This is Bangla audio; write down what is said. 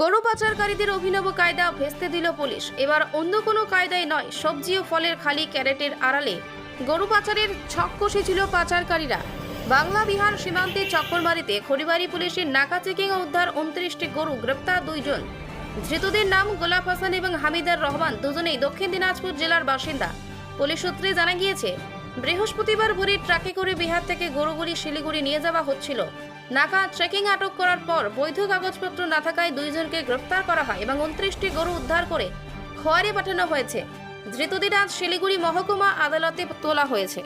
গরু পাচারকারীদের অভিনব কায়দা ভেস্তে দিল পুলিশ। এবার অন্য কোনো কায়দায় নয়, সবজি ও ফলের খালি ক্যারেটের আড়ালে। গরু পাচারের ছক কষেছিল পাচারকারীরা। বাংলা, বিহার সীমান্তে চক্করবাড়িতে খড়িবাড়ি পুলিশের নাকা চেকিং উদ্ধার উনত্রিশটি গরু গ্রেপ্তার দুইজন। ধৃতদের নাম গোলাপ হাসান এবং হামিদার রহমান দুজনেই দক্ষিণ দিনাজপুর জেলার বাসিন্দা। পুলিশ সূত্রে জানা গিয়েছে বৃহস্পতিবার ভোরে ট্রাকে করে বিহার থেকে গরুগুলি শিলিগুড়ি নিয়ে যাওয়া হচ্ছিল। নাকা ট্রেকিং আটক করার পর বৈধ কাগজপত্র না থাকায় দুইজনকে গ্রেফতার করা হয় এবং উনত্রিশটি গরু উদ্ধার করে খোয়ারে পাঠানো হয়েছে। ধৃতদের আজ শিলিগুড়ি মহকুমা আদালতে তোলা হয়েছে।